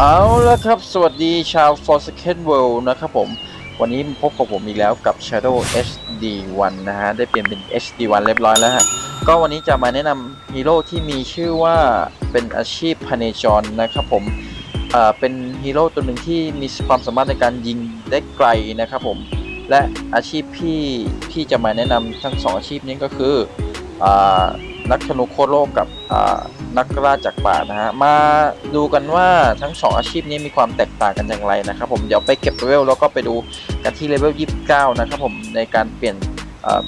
เอาละครับ สวัสดีชาว For Second World นะครับผม วันนี้พบกับผมอีกแล้วกับ Shadow HD1 นะฮะ ได้เปลี่ยนเป็น HD1 เรียบร้อยแล้วฮะ ก็วันนี้จะมาแนะนำฮีโร่ที่มีชื่อว่าเป็นอาชีพพเนจรนะครับผมเป็นฮีโร่ตัวหนึ่งที่มีความสามารถในการยิงได้ไกลนะครับผม และอาชีพที่ที่จะมาแนะนำทั้งสองอาชีพนี้ก็คืออ นักธนูโคโลกกับนักล่าจากป่านะฮะมาดูกันว่าทั้งสองอาชีพนี้มีความแตกต่างกันอย่างไรนะครับผมเดี๋ยวไปเก็บเลเวลแล้วก็ไปดูกันที่เลเวล29 นะครับผมในการเปลี่ยน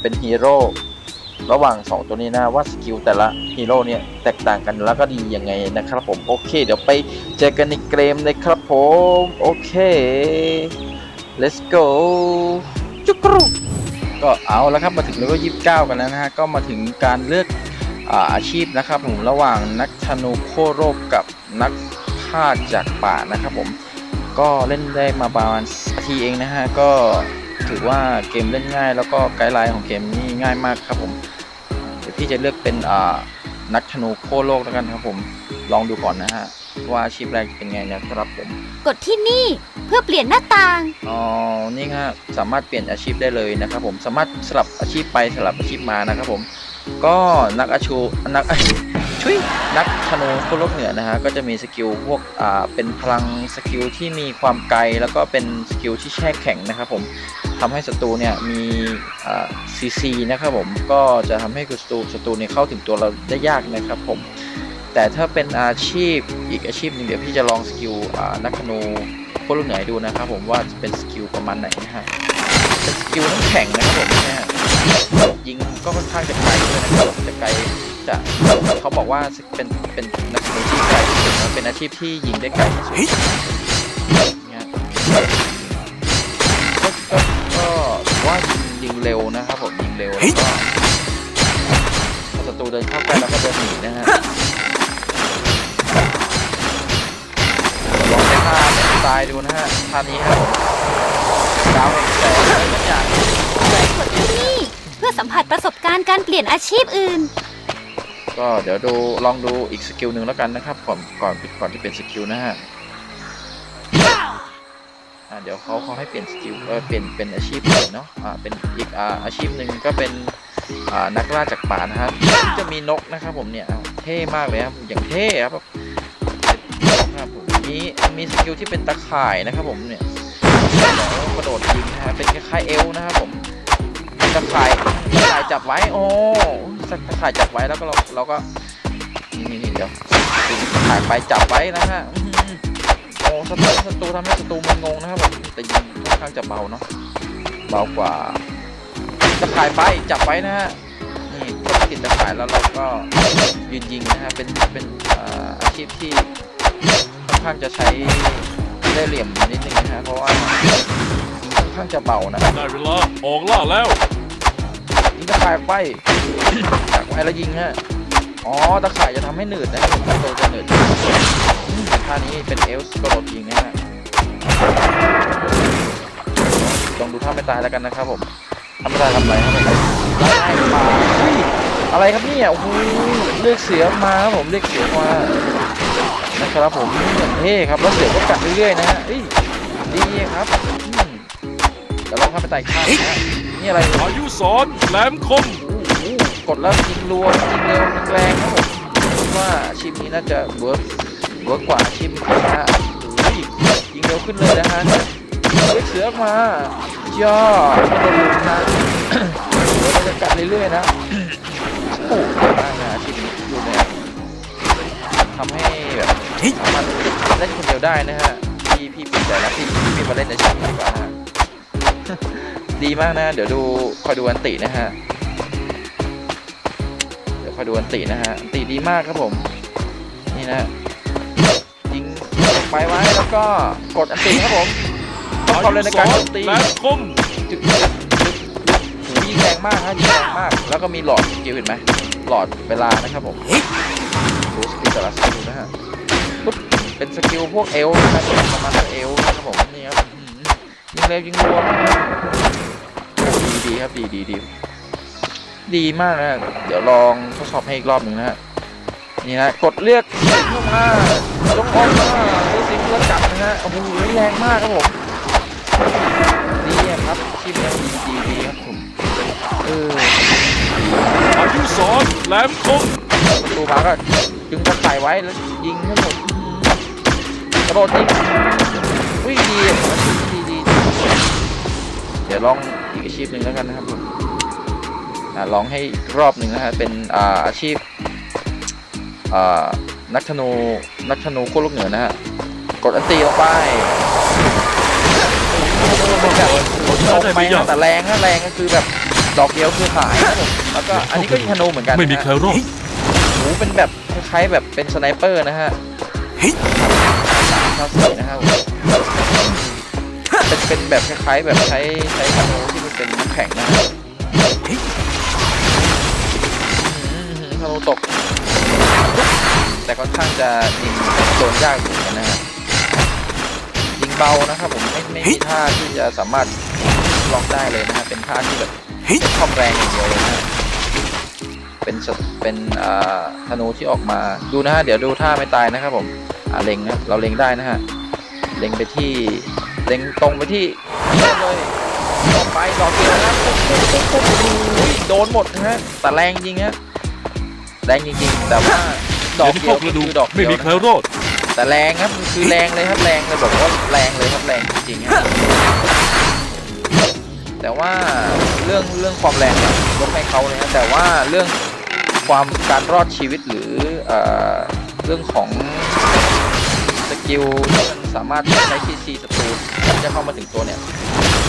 เป็นฮีโร่ระหว่าง 2 ตัวนี้นะว่าสกิลแต่ละฮีโร่เนี่ยแตกต่างกันแล้วก็ดียังไงนะครับผมโอเค เดี๋ยวไปเจอกันในเกมเลยครับผมโอเค let's go จุกรูก็เอาแล้วครับมาถึงเลเวล29 กันแล้วนะฮะก็มาถึงการเลือก อาชีพนะครับผมระหว่างนักธนูโคโรกกับนักฆ่าจากป่านะครับผมก็เล่นได้มาประมาณทีเองนะฮะก็ถือว่าเกมเล่นง่าย แล้วก็ไกด์ไลน์ของเกมนี่ง่ายมากครับผมเดี๋ยวพี่จะเลือกเป็นอ่านักธนูโคโลกแล้วกันครับผมลองดูก่อนนะฮะว่าอาชีพแรกเป็นไงนะครับผม กดที่นี่ เพื่อเปลี่ยนหน้าต่าง อ๋อ นี่ฮะสามารถเปลี่ยนอาชีพได้เลยนะครับผม สามารถสลับอาชีพไปสลับอาชีพมานะครับผม ก็นักอาชูนักชุยนักธนูคโลกเหนือนะฮะ ก็จะมีสกิลพวก อ่า เป็นพลังสกิลที่มีความไกล แล้วก็เป็นสกิลที่แช่แข็งนะครับผม ทำให้ศัตรูเนี่ยมีอ่าซีซีนะครับผม ก็จะทำให้ศัตรูศัตรูเนี่ยเข้าถึงตัวเราได้ยากนะครับผม แต่ถ้าเป็นอาชีพอีกอาชีพหนึ่งเดี๋ยวพี่จะลองสกิลอ่านักธนู คตรเหนื่อยดูนะครับผมว่าจะเป็นสกิลประมาณไหนนะฮะเป็นสกิลน้ำแข็งนะครับผมเนี่ยยิงก็ค่อนข้างจะไกลด้วยนะครับจะไกลจะเขาบอกว่าเป็นเป็นนักมวยที่ไกลที่สุดนะเป็นอาชีพที่ยิงได้ไกลที่สุดเนี่ยก็ก็ว่ายิงเร็วนะครับผมยิงเร็วแล้วก็ศัตรูเดินเข้าใกล้แล้วก็เดินหนีนะฮะานี้ครับดาวแห่งแสงอะไรสักอย่างกดที่นี่ เพื่อสัมผัสประสบการณ์การเปลี่ยนอาชีพอื่น ก็เดี๋ยวดูลองดูอีกสกิลหนึ่งแล้วกันนะครับก่อนก่อนก่อนที่เป็นสกิลนะฮะอ่าเดี๋ยวเขาเขาให้เปลี่ยนสกิลเออเปลี่ยนเป็นอาชีพใหม่เนาะอ่าเป็นอีกอ่าอาชีพหนึ่งก็เป็นอ่านักล่าจากป่านะฮะจะมีนกนะครับผมเนี่ยเท่มากเลยครับอย่างเท่ครับครับผม มีมีสกิลที่เป็นตะข่ายนะครับผมเนี่ยกระโดดยิงนะฮะเป็นคล้ายๆเอลนะครับผมตะข่ายตะข่ายจับไว้โอ้ตะข่ายจับไว้แล้วก็เราเราก็นี่นี่เดี๋ยวตะข่ายไปจับไว้นะฮะโอ้ศัตรูศัตรูทำให้ศัตรูมันงงนะครับผมแต่ยิงค่อนข้างจะเบาเนาะเบากว่าตะข่ายไปจับไว้นะฮะนี่กดติดตะข่ายแล้วเราก็ยืนยิงนะฮะเป็นเป็นอาชีพที่ อนข้างจะใช้ได้เหลี่ยมนิดนึงนะฮะเพราะว่าค่อนข้างจะเบานะได้เวลาออกล่าแล้วยิงตะข่ายไปจากไว้แล้วยิงฮะอ๋อตะข่ายจะทำให้หนืดนะครับผมตัวจะหนืดอืมท่านี้เป็นเอลส์กระโดดยิงนะฮะลองดูท่าไม่ตายแล้วกันนะครับผมท่าไม่ตายทำอะไรครับผมไล่ปลาอุ้ยอะไรครับเนี่ยโอ้โหเรียกเสือมาครับผมเรียกเสือมานะ ครับผมอย่างเท่ครับแล้วเสือก็กัดเรื่อยๆนะฮะเอ้ยดีครับอืมเดี๋ยวลองท่าไม่ตายอีกข้างนะฮะนี่อะไรอายุสอนแหลมคมโอ้โหกดแล้วยิงรัวยิงเร็วแรงครับผมคิดว่าอาชีพนี้น่าจะเวิร์กเวิร์กกว่าอาชีพนี้นะฮะโอ้ยยิงเร็วขึ้นเลยนะฮะเฮ้ยเสือออกมาย่อไม่ได้ลืมนะเดี๋ยวมันจะกัดเรื่อยๆนะโอ้โหมากนะอาชีพนี้ดูเนี่ยทำให้แบบ สามารถเล่นคนเดียวได้นะฮะพี่พี่เปลี่ยนใจแล้วพี่พี่มาเล่นในช่องดีกว่านะฮะดีมากนะ เดี๋ยวดูคอยดูอันตินะฮะเดี๋ยวคอยดูอันตินะฮะอันติดีมากครับผม นี่นะยิงไปไว้แล้วก็กดอันติครับผมต้องอาเข้ายุเลยในสการอโจนมตีแหลมคมจึกจึกจึกหูยิงแรงมากฮะยิงแรงมาก แล้วก็มีหลอดสกิลเห็นไหมหลอดเวลานะครับผมดูสกิลแต่ละสกิลนะฮะปุ๊บ เป็นสกิลพวกเอลนะครับประมาณเอลนะครับผมนี่ครับยิงเร็วยิงรัวดีดีครับดีดีดีดีมากนะเดี๋ยวลองทดสอบให้อีกรอบหนึ่งนะฮะนี่นะกดเลือกสิงเข้ามาจงออกมาดูสิงแล้วฮะโอ้โหแรงมากครับผมดีครับอาชีพเนี้ดีดีดีครับผมเอออายุสอนแหลมคมประตูมาก็ดึงตะข่ายไว้แล้วยิงให้หมด กระโดดยิงอุ้ยดีอะอาชีพดีดีดีเดี๋ยวลองอีกอาชีพหนึ่งแล้วกันนะครับผมอ่าลองให้อีกรอบหนึ่งนะฮะเป็นอ่าอาชีพอ่านักธนูนักธนูขั้วโลกเหนือนะฮะกดอันตีลงไปเป็นแบบตรงไปนะแต่แรงนะแรงก็คือแบบดอกเดียวคือหายนะผมแล้วก็อันนี้ก็ยิงธนูเหมือนกันนะฮะไม่มีใครรอดโอ้โหเป็นแบบคล้ายๆแบบเป็นสไนเปอร์นะฮะสาม เท่าสีนะครับเป็นเป็นแบบคล้ายๆแบบใช้ใช้ธนูที่มันเป็นน้ำแข็งนะฮะอื้อหือธนูตก แต่ค่อนข้างจะยิงโดนยากอยู่เหมือนกันนะฮะยิงเบานะครับผมไม่ไม่มีท่าที่จะสามารถล็อกได้เลยนะฮะเป็นท่าที่แบบชอบแรงอย่างเดียวเลยนะเป็นเป็นอ่าธนูที่ออกมาดูนะฮะเดี๋ยวดูท่าไม่ตายนะครับผม เล็งนะเราเล็งได้นะฮะเล็งไปที่เล็งตรงไปที่เลยต่อไปดอกเดียวนะปุ๊บปุ๊บปุ๊บปุ๊บโดนหมดนะฮะแต่แรงจริงฮะแรงจริงๆ แต่ว่าดอกที่เดีพยววกเราดูคือดอกไม่มีใครรอดแต่แรงครับคือแรงเลยครับแรงเลยบอกว่าแรงเลยครับแรงจริงๆฮะแต่ว่าเรื่องเรื่องความแรงเนี่ยยกให้เขาเลยนะแต่ว่าเรื่องความการรอดชีวิตหรือ เรื่องของสกิลที่มันสามารถใช้ทีซีศัตรูจะเข้ามาถึงตัวเนี่ย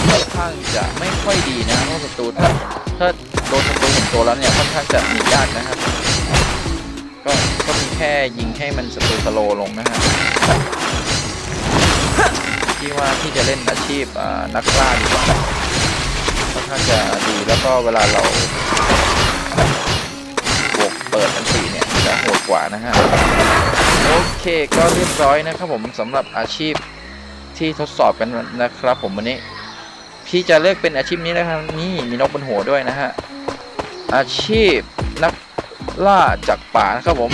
ค่อนข้างจะไม่ค่อยดีนะเพราะศัตรูถ้าถ้าโดนศัตรูถึงตัวแล้วเนี่ยค่อนข้างจะหนียากนะครับ ก็ก็มีแค่ยิงให้มันศัตรูสโลลงนะฮะที่ว่าที่จะเล่นอาชีพนักล่าดีกว่าค่อนข้างจะดีแล้วก็เวลาเรา กว่านะฮะโอเคก็เรียบร้อยนะครับผมสำหรับอาชีพที่ทดสอบกันนะครับ ผมวันนี้ พี่จะเลือกเป็นอาชีพนี้นะครับนี่มีนกบนหัวด้วยนะฮะอาชีพนักล่าจากป่านะครับผม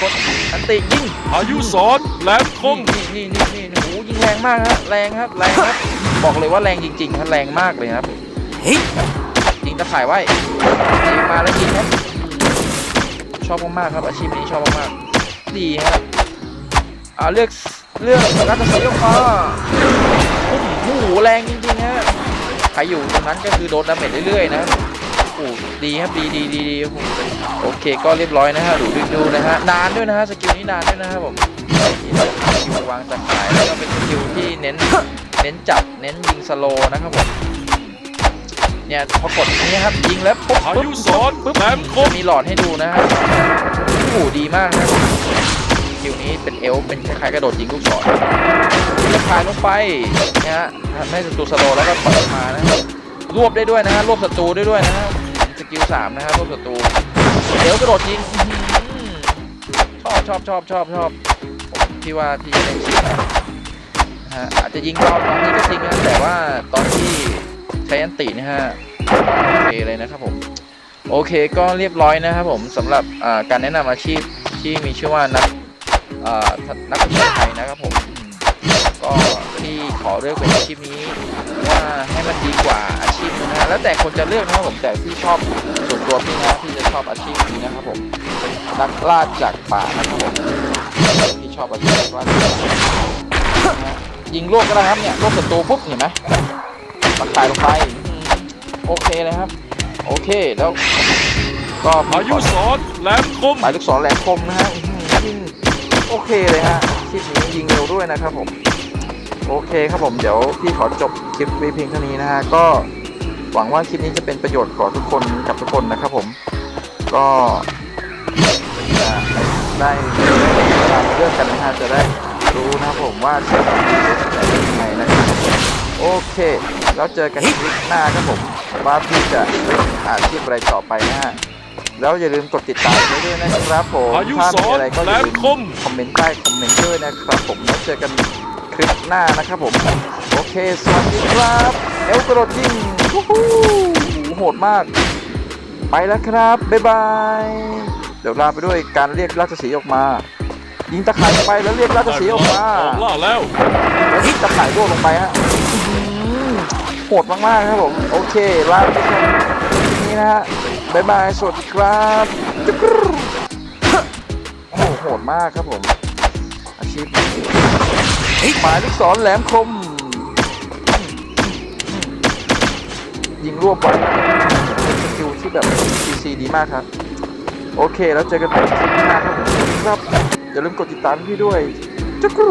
กดอันติยิงอายุสอนแหลมคมนี่นี่นี่นี่นี่โอ้โหยิงแรงมากฮะแรงครับแรงครับบอกเลยว่าแรงจริงๆครับแรงมากเลยครับยิงตะข่ายไว้ยิงมาแล้วยิงครับ ชอบมากๆครับอาชีพนี้ชอบมากๆดีฮะอ่าเลือกเลือกรัฐศรีออกมาโอ้โหแรงจริงๆฮะใครอยู่ตรงนั้นก็คือโดนดาเมจเรื่อยๆนะโอ้ดีครับดีดีดีดีโอเคก็เรียบร้อยนะฮะดูดูดูนะฮะนานด้วยนะฮะสกิลนี้นานด้วยนะครับผมสกิลวางตะข่ายแล้วก็เป็นสกิลที่เน้นเน้นจับเน้นยิงสโลนะครับผม เนี่ยพอกดอย่างนี้ครับยิงแล้วปุ๊บอาปุ๊บยุสอนปุ๊บแหลมคมมีหลอดให้ดูนะฮะโอ้โหดีมากนะคิวนี้เป็นเอลฟ์เป็นคล้ายๆกระโดดยิงลูกศรเลือกพายลงไปนะฮะทำให้ศัตรูสโลว์แล้วก็เปิดมานะฮะรวบได้ด้วยนะฮะรวบศัตรูได้ด้วยนะฮะสกิลสามนะฮะรวบศัตรูเอลฟ์กระโดดยิงอื้อหือชอบชอบชอบชอบชอบผมพี่ว่าพี่จะเล่นชิปนะฮะอาจจะยิงเบาตอนนี้ก็จริงนะแต่ว่าตอนที่ ใช้อันตินะฮะโอเคเลยนะครับผมโอเคก็เรียบร้อยนะครับผมสำหรับการแนะนำอาชีพที่มีชื่อว่านักนักประชาไทยนะครับผมก็ที่ขอเลือกเป็นอาชีพนี้ว่าให้มันดีกว่าอาชีพนะฮะแล้วแต่คนจะเลือกนะครับผมแต่พี่ชอบส่วนตัวพี่นะพี่จะชอบอาชีพนี้นะครับผมนักล่าจากป่านะครับผมพี่ชอบอาชีพว่าจากป่ายิงโลกก็ได้ครับเนี่ยโลกศัตรูปุ๊บเห็นไหม ปักตายลงไปอืมโอเคเลยครับ โอเคแล้ว ก็อายุสอนแหลมคม หมายลูกศรแหลมคมนะฮะอื้อหือยิงโอเคเลยฮะคลิปนี้ยิงเร็วด้วยนะครับผม โอเคครับผมเดี๋ยวพี่ขอจบคลิปไว้เพียงเท่านี้นะฮะก็หวังว่าคลิปนี้จะเป็นประโยชน์ต่อทุกคนกับทุกคนนะครับผม ก็จะได้เวลาเลือกกันนะฮะจะได้รู้นะครับผมว่าจะทำเป็นยังไงนะครับโอเค แล้วเจอกันคลิปหน้าครับผมว่าพี่จะเล่นอาชีพอะไรต่อไปนะฮะแล้วอย่าลืมกดติดตามไว้ด้วยนะครับผมอายุถ้าสมีอนอะไรก็อแหลย่ามลืมคม คอมเมนต์ใต้คอมเมนต์ด้วยนะครับผมแล้วเจอกันคลิปหน้านะครับผมโอเคสวัสดีครับเอลกระโดดยิงวู้ฮู้โหดมาก ไปแล้วครับบ๊ายบายเดี๋ยวลาไปด้วยการเรียกราชสีห์ออกมา ยิงตะข่ายลงไปแล้วเรียกราชสีห์ออกมา ออกล่าแล้ว แล้วยิงตะข่ายร่วงลงไปฮะอื้อหือ โหดมากๆครับผม โอเคลาไปก่อนนี่นะฮะบ๊ายบาย สวัสดีครับโอ้โหดมากครับผม อาชีพหมายลูกศรแหลมคม ยิงรวบไว้เป็นสกิลที่แบบ CC ดีมากครับ โอเค แล้วเจอกันใหม่คลิปหน้าครับ อย่าลืมกดติดตามพี่ด้วยจุ๊กรู